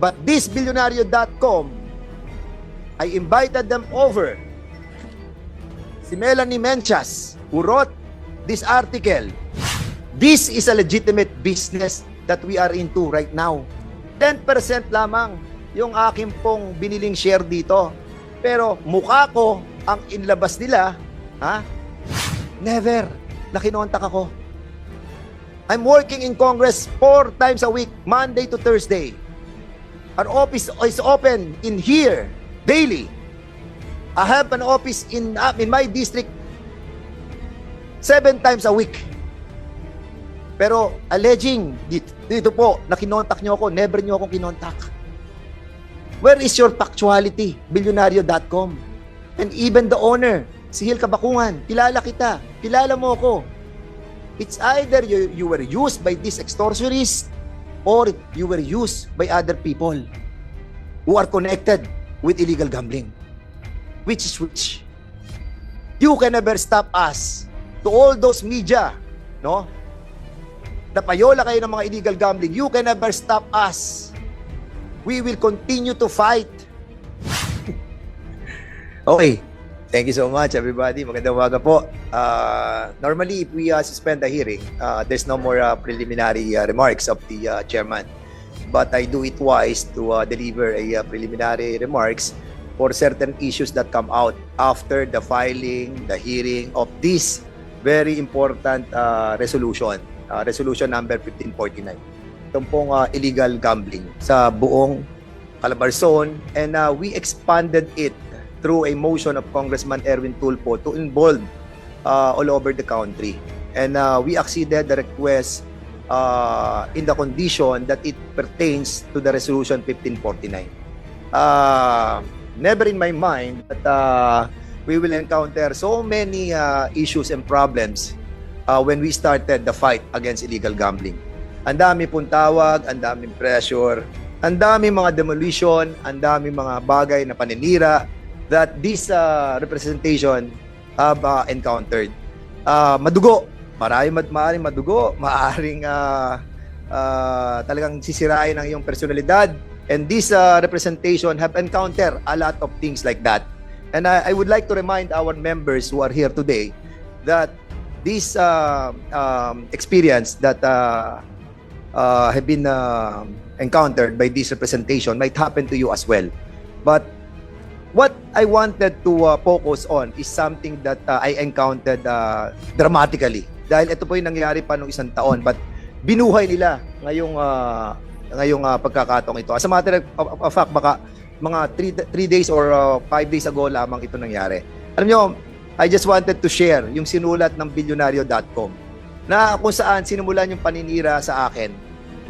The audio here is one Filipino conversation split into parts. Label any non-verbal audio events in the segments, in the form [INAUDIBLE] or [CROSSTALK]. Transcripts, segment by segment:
But this billionario.com, I invited them over. Si Melanie Menchas, who wrote this article. This is a legitimate business that we are into right now. 10% lamang yung aking pong biniling share dito. Pero mukha ko ang inlabas nila, ha? Never. Nakinontak ako. I'm working in Congress four times a week, Monday to Thursday. Our office is open in here daily. I have an office in uh, in my district seven times a week. Pero alleging dito, dito po na kinontak nyo ako, never nyo akong kinontak. Where is your factuality? Billionario.com. And even the owner, si Hil Kabakungan, kilala kita, kilala mo ako. It's either you, you were used by this extortionist or you were used by other people who are connected with illegal gambling. Which is which? You can never stop us to all those media, no? Napayola kayo ng mga illegal gambling. You can never stop us. We will continue to fight. [LAUGHS] okay. Thank you so much, everybody. Magandang umaga po. Uh, normally, if we uh, suspend the hearing, uh, there's no more uh, preliminary uh, remarks of the uh, chairman. But I do it twice to uh, deliver a uh, preliminary remarks for certain issues that come out after the filing, the hearing of this very important uh, resolution, uh, resolution number 1549. Itong pong uh, illegal gambling sa buong Calabarzon and uh, we expanded it through a motion of Congressman Erwin Tulfo to involve uh, all over the country. And uh, we acceded the request uh, in the condition that it pertains to the resolution 1549. Uh, never in my mind that uh, we will encounter so many uh, issues and problems uh, when we started the fight against illegal gambling. Ang dami pong tawag, ang daming pressure, ang dami mga demolition, ang dami mga bagay na paninira that this uh, representation have uh, encountered. Uh, madugo, marami mad maaaring madugo, [LAUGHS] maaaring uh, uh, talagang sisirain ang iyong personalidad. And this uh, representation have encountered a lot of things like that. And I, I would like to remind our members who are here today that this uh, um, experience that uh, uh, have been uh, encountered by this representation might happen to you as well. But what I wanted to uh, focus on is something that uh, I encountered uh, dramatically. Dahil ito po yung nangyari pa nung isang taon. But binuhay nila ngayong, uh, ngayong uh, pagkakataong ito. As a matter of, of fact, baka mga 3 days or 5 days ago lamang ito nangyari. Alam nyo, I just wanted to share yung sinulat ng bilyonaryo.com na kung saan sinimulan yung paninira sa akin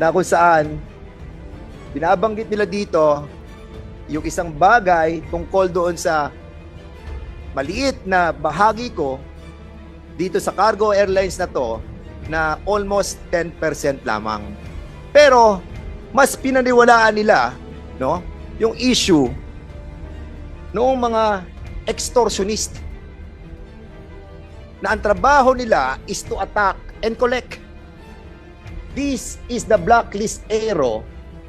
na kung saan binabanggit nila dito yung isang bagay tungkol doon sa maliit na bahagi ko dito sa cargo airlines na to na almost 10% lamang. Pero mas pinaniwalaan nila no yung issue noong mga extortionist na ang trabaho nila is to attack and collect. This is the blacklist arrow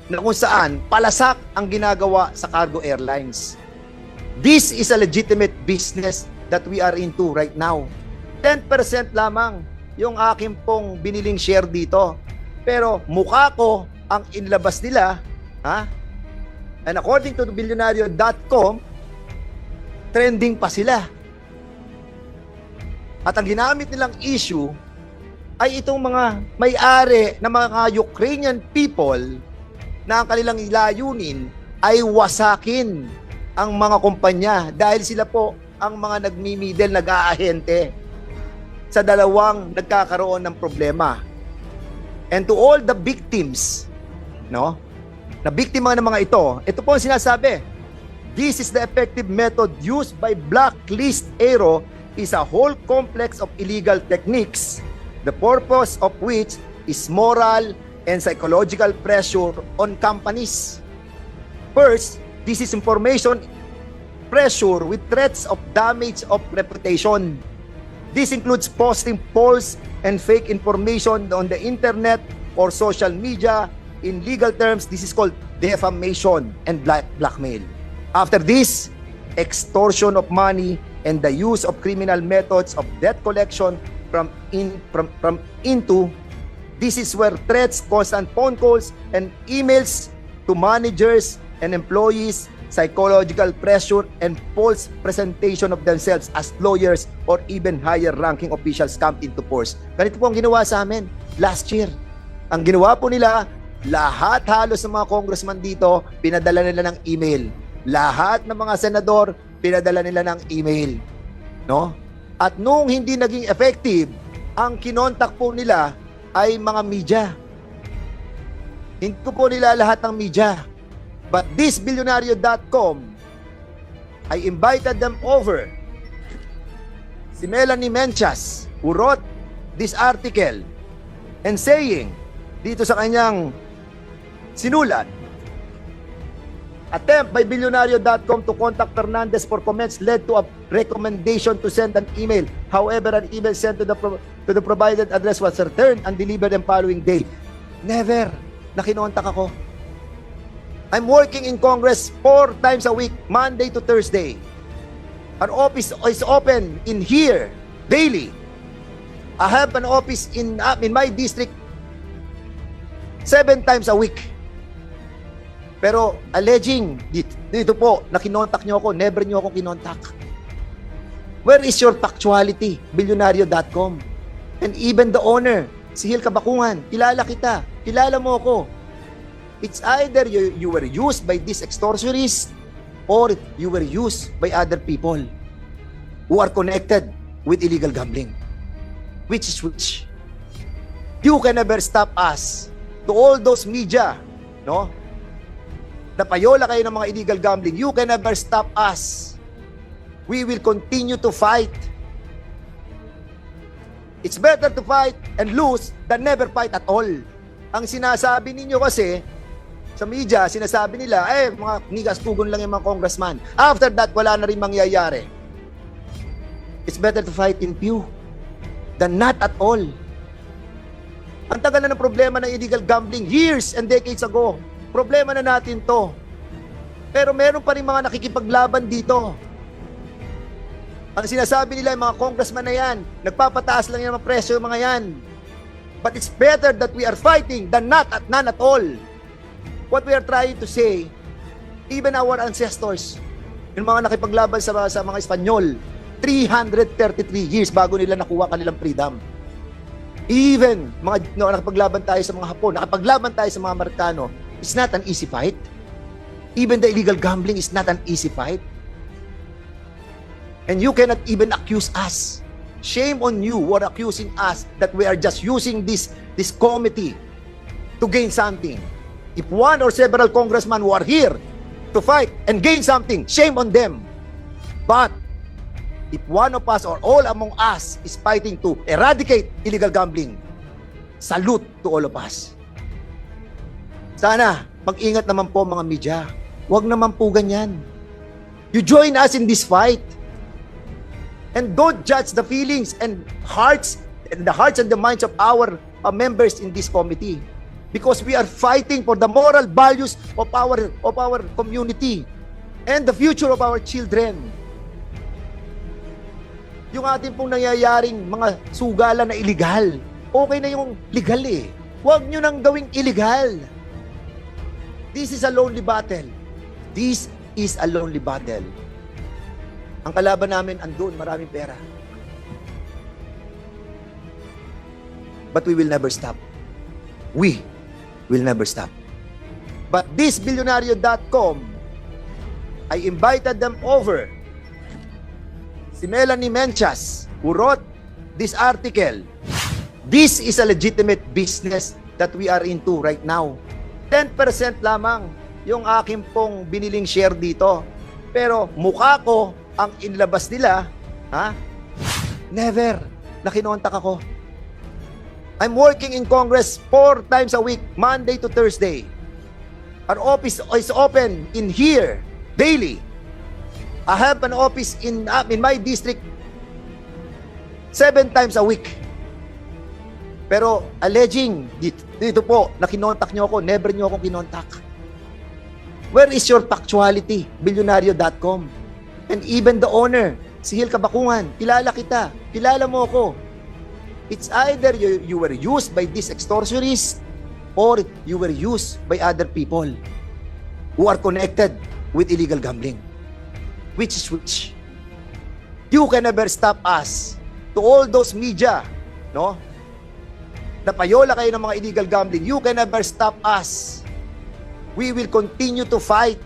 na kung saan palasak ang ginagawa sa cargo airlines. This is a legitimate business that we are into right now. 10% lamang yung aking pong biniling share dito. Pero mukha ko ang inlabas nila, ha? And according to billionario.com, trending pa sila. At ang ginamit nilang issue ay itong mga may-ari ng mga Ukrainian people na ang kanilang layunin ay wasakin ang mga kumpanya dahil sila po ang mga nagmimidel, nag-aahente sa dalawang nagkakaroon ng problema. And to all the victims, no? Na biktima ng mga ito, ito po ang sinasabi. This is the effective method used by blacklist Aero is a whole complex of illegal techniques, the purpose of which is moral and psychological pressure on companies. First, this is information pressure with threats of damage of reputation. This includes posting false and fake information on the internet or social media. In legal terms, this is called defamation, and black blackmail. After this, extortion of money and the use of criminal methods of debt collection from in from, from into this is where threats, constant phone calls, and emails to managers and employees, psychological pressure, and false presentation of themselves as lawyers or even higher ranking officials come into force. Ganito po ang ginawa sa amin last year. Ang ginawa po nila, lahat halos ng mga congressman dito, pinadala nila ng email. Lahat ng mga senador, pinadala nila ng email. No? At nung hindi naging effective, ang kinontak po nila ay mga media. Hindi ko po nila lahat ng media. But this billionario.com, I invited them over. Si Melanie Menchas, who wrote this article and saying dito sa kanyang sinulat, Attempt by billionario.com to contact Fernandez for comments led to a recommendation to send an email. However, an email sent to the pro- to the provided address was returned and delivered the following day. Never na kinontak ako. I'm working in Congress four times a week, Monday to Thursday. Our office is open in here daily. I have an office in uh, in my district seven times a week. Pero alleging dito, dito po na kinontak nyo ako, never nyo ako kinontak. Where is your factuality? Billionario.com. And even the owner, si Hil Kabakungan, kilala kita, kilala mo ako. It's either you, you were used by this extortionist or you were used by other people who are connected with illegal gambling. Which is which? You can never stop us to all those media, no? Napayola kayo ng mga illegal gambling. You can never stop us. We will continue to fight. It's better to fight and lose than never fight at all. Ang sinasabi ninyo kasi, sa media, sinasabi nila, eh, mga nigas tugon lang yung mga congressman. After that, wala na rin mangyayari. It's better to fight in few than not at all. Ang tagal na ng problema ng illegal gambling years and decades ago. Problema na natin to. Pero meron pa rin mga nakikipaglaban dito. Ang sinasabi nila, mga congressman na yan, nagpapataas lang yung mga presyo mga yan. But it's better that we are fighting than not at none at all. What we are trying to say, even our ancestors, yung mga nakipaglaban sa, sa mga Espanyol, 333 years bago nila nakuha kanilang freedom. Even mga no, nakapaglaban tayo sa mga Hapon, nakapaglaban tayo sa mga Amerikano, it's not an easy fight. Even the illegal gambling is not an easy fight. And you cannot even accuse us. Shame on you for accusing us that we are just using this this committee to gain something. If one or several congressmen who are here to fight and gain something, shame on them. But if one of us or all among us is fighting to eradicate illegal gambling, salute to all of us. Sana, mag-ingat naman po mga media. Huwag naman po ganyan. You join us in this fight. And don't judge the feelings and hearts and the hearts and the minds of our uh, members in this committee because we are fighting for the moral values of our of our community and the future of our children. Yung ating pong nangyayaring mga sugalan na illegal, okay na yung legal eh. Huwag nyo nang gawing illegal. This is a lonely battle. This is a lonely battle. Ang kalaban namin andun, maraming pera. But we will never stop. We will never stop. But this billionario.com, I invited them over. Si Melanie Menchas, who wrote this article. This is a legitimate business that we are into right now. 10% lamang yung aking pong biniling share dito. Pero mukha ko ang inlabas nila, ha? Never na kinontak ako. I'm working in Congress four times a week, Monday to Thursday. Our office is open in here daily. I have an office in uh, in my district seven times a week. Pero alleging dito, dito po na kinontak nyo ako, never nyo ako kinontak. Where is your factuality? Bilyonaryo.com. And even the owner, si Hil Kabakungan, kilala kita, kilala mo ako. It's either you, you were used by this extortionist or you were used by other people who are connected with illegal gambling. Which is which? You can never stop us to all those media, no? Napayola kayo ng mga illegal gambling. You can never stop us. We will continue to fight.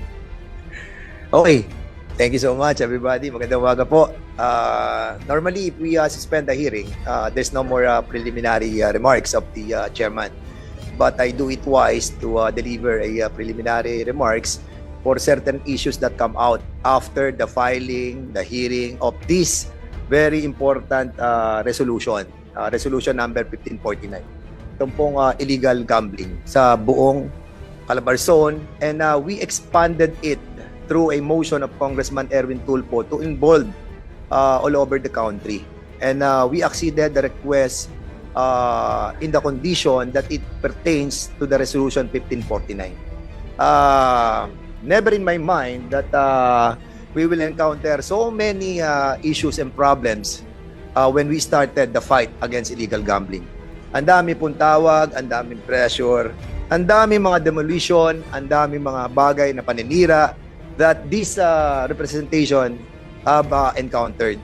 [LAUGHS] okay. Thank you so much, everybody. Magandang umaga po. Uh, normally, if we uh, suspend the hearing, uh, there's no more uh, preliminary uh, remarks of the uh, chairman. But I do it wise to uh, deliver a uh, preliminary remarks for certain issues that come out after the filing, the hearing of this very important uh, resolution, uh, resolution number 1549. Itong pong uh, illegal gambling sa buong Calabarzon and uh, we expanded it through a motion of Congressman Erwin Tulfo to involve uh, all over the country. And uh, we acceded the request uh, in the condition that it pertains to the resolution 1549. Uh, never in my mind that uh, we will encounter so many uh, issues and problems uh, when we started the fight against illegal gambling. Ang dami pong tawag, ang daming pressure, ang dami mga demolition, ang dami mga bagay na paninira that this uh, representation have uh, encountered.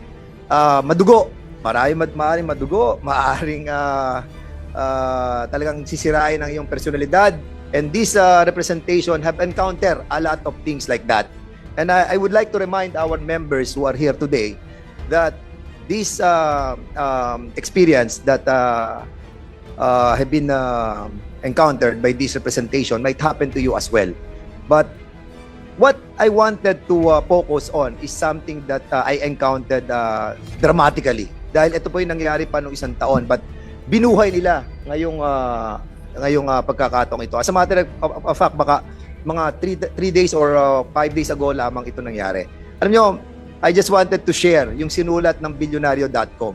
Uh, madugo, marami mad maaaring madugo, [LAUGHS] maaaring uh, uh, talagang sisirain ang iyong personalidad. And this uh, representation have encountered a lot of things like that. And I, I would like to remind our members who are here today that this uh, um, experience that uh, uh, have been uh, encountered by this representation might happen to you as well. But what I wanted to uh, focus on is something that uh, I encountered uh, dramatically. Dahil ito po yung nangyari pa nung isang taon. But binuhay nila ngayong, uh, ngayong uh, pagkakataong ito. As a matter of, of fact, baka mga 3 days or 5 days ago lamang ito nangyari. Alam nyo, I just wanted to share yung sinulat ng bilyonaryo.com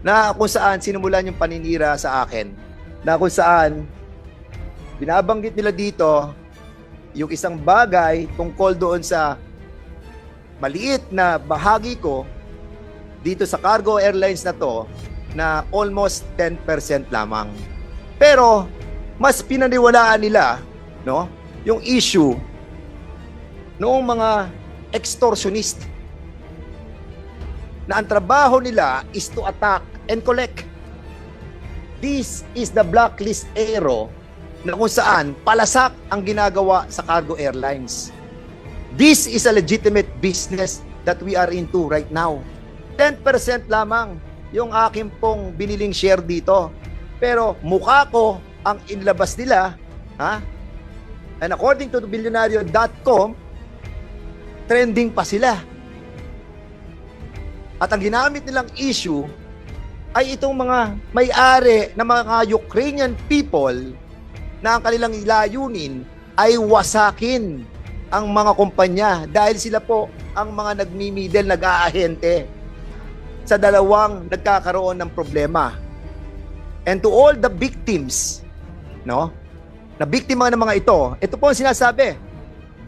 na kung saan sinumulan yung paninira sa akin na kung saan binabanggit nila dito yung isang bagay tungkol doon sa maliit na bahagi ko dito sa cargo airlines na to na almost 10% lamang. Pero mas pinaniwalaan nila no yung issue noong mga extortionist na ang trabaho nila is to attack and collect. This is the blacklist arrow na kung saan palasak ang ginagawa sa cargo airlines. This is a legitimate business that we are into right now. 10% lamang yung aking pong biniling share dito. Pero mukha ko ang inlabas nila, ha? And according to the billionario.com, trending pa sila. At ang ginamit nilang issue ay itong mga may-ari na mga Ukrainian people na ang kanilang layunin ay wasakin ang mga kumpanya dahil sila po ang mga nagmimidel, nag-aahente sa dalawang nagkakaroon ng problema. And to all the victims, no? Na biktima ng mga ito, ito po ang sinasabi.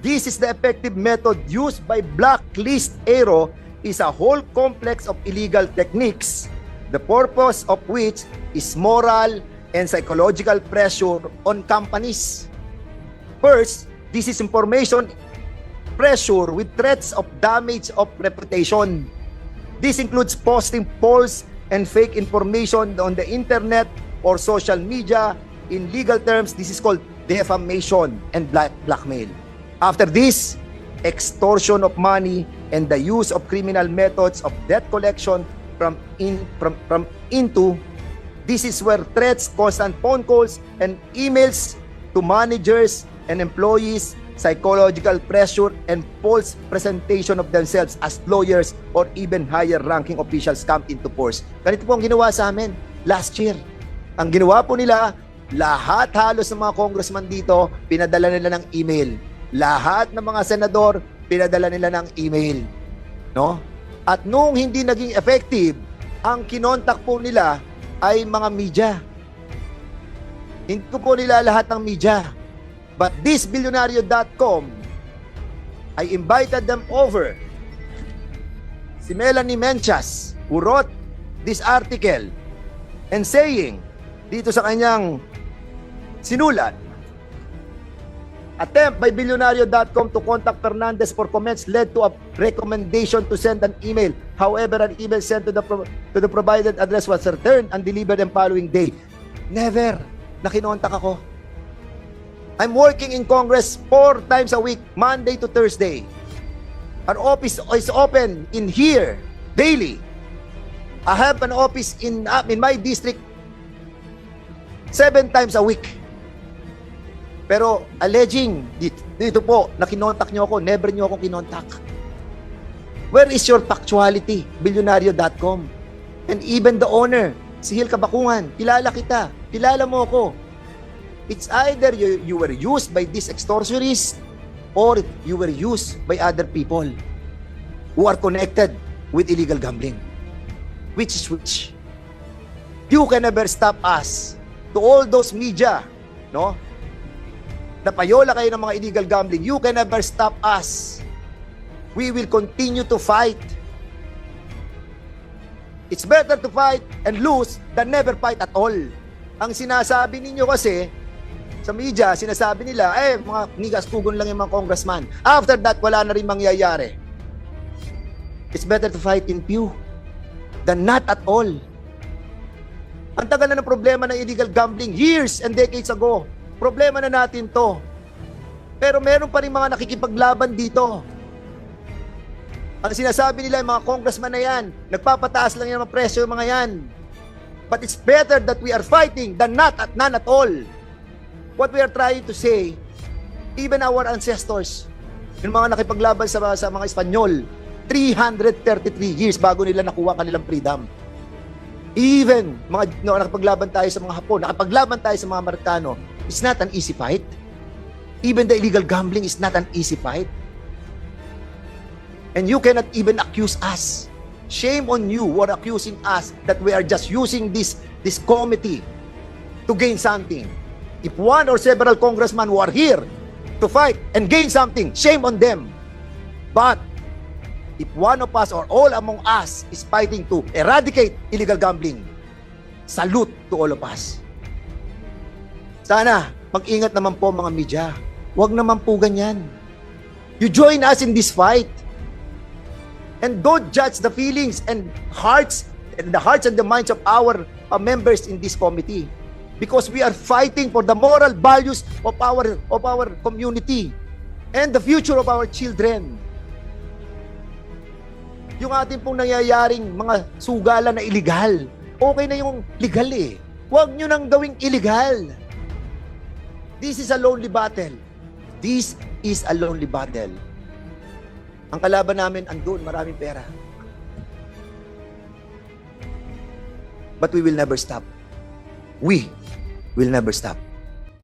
This is the effective method used by blacklist Aero is a whole complex of illegal techniques, the purpose of which is moral and psychological pressure on companies. First, this is information pressure with threats of damage of reputation. This includes posting false and fake information on the internet or social media. In legal terms, this is called defamation and black blackmail. After this, extortion of money and the use of criminal methods of debt collection from in from, from into this is where threats, constant phone calls and emails to managers and employees, psychological pressure and false presentation of themselves as lawyers or even higher ranking officials come into force. Ganito po ang ginawa sa amin last year. Ang ginawa po nila, lahat halos ng mga congressman dito, pinadala nila ng email. Lahat ng mga senador, pinadala nila ng email. No? At nung hindi naging effective, ang kinontak po nila ay mga media. Hindi po nila lahat ng media. But this billionario.com, I invited them over. Si Melanie Menchas, who wrote this article and saying dito sa kanyang sinulat, Attempt by billionario.com to contact Fernandez for comments led to a recommendation to send an email. However, an email sent to the pro- to the provided address was returned and delivered the following day. Never. Nakinontak ako. I'm working in Congress four times a week, Monday to Thursday. Our office is open in here daily. I have an office in uh, in my district seven times a week. Pero alleging dito, dito po na kinontak nyo ako, never nyo ako kinontak. Where is your factuality? Billionario.com. And even the owner, si Hil Kabakungan, kilala kita, kilala mo ako. It's either you, you were used by this extortionist or you were used by other people who are connected with illegal gambling. Which is which? You can never stop us to all those media, no? Napayola kayo ng mga illegal gambling. You can never stop us. We will continue to fight. It's better to fight and lose than never fight at all. Ang sinasabi ninyo kasi, sa media, sinasabi nila, eh, mga nigas-tugon lang yung mga congressman. After that, wala na rin mangyayari. It's better to fight in few than not at all. Ang tagal na ng problema ng illegal gambling years and decades ago. Problema na natin to. Pero meron pa rin mga nakikipaglaban dito. Ang sinasabi nila, mga congressman na yan, nagpapataas lang yan ng presyo yung mga yan. But it's better that we are fighting than not at none at all. What we are trying to say, even our ancestors, yung mga nakipaglaban sa, sa mga Espanyol, 333 years bago nila nakuha kanilang freedom. Even mga no, nakapaglaban tayo sa mga Hapon, nakapaglaban tayo sa mga Amerikano, it's not an easy fight. Even the illegal gambling is not an easy fight. And you cannot even accuse us. Shame on you for accusing us that we are just using this this committee to gain something. If one or several congressmen who are here to fight and gain something, shame on them. But if one of us or all among us is fighting to eradicate illegal gambling, salute to all of us. Sana, mag-ingat naman po mga media. Huwag naman po ganyan. You join us in this fight. And don't judge the feelings and hearts and the hearts and the minds of our uh, members in this committee because we are fighting for the moral values of our of our community and the future of our children. Yung ating pong nangyayaring mga sugalan na illegal, okay na yung legal eh. Huwag nyo nang gawing illegal. This is a lonely battle. This is a lonely battle. Ang kalaban namin andun, maraming pera. But we will never stop. We will never stop.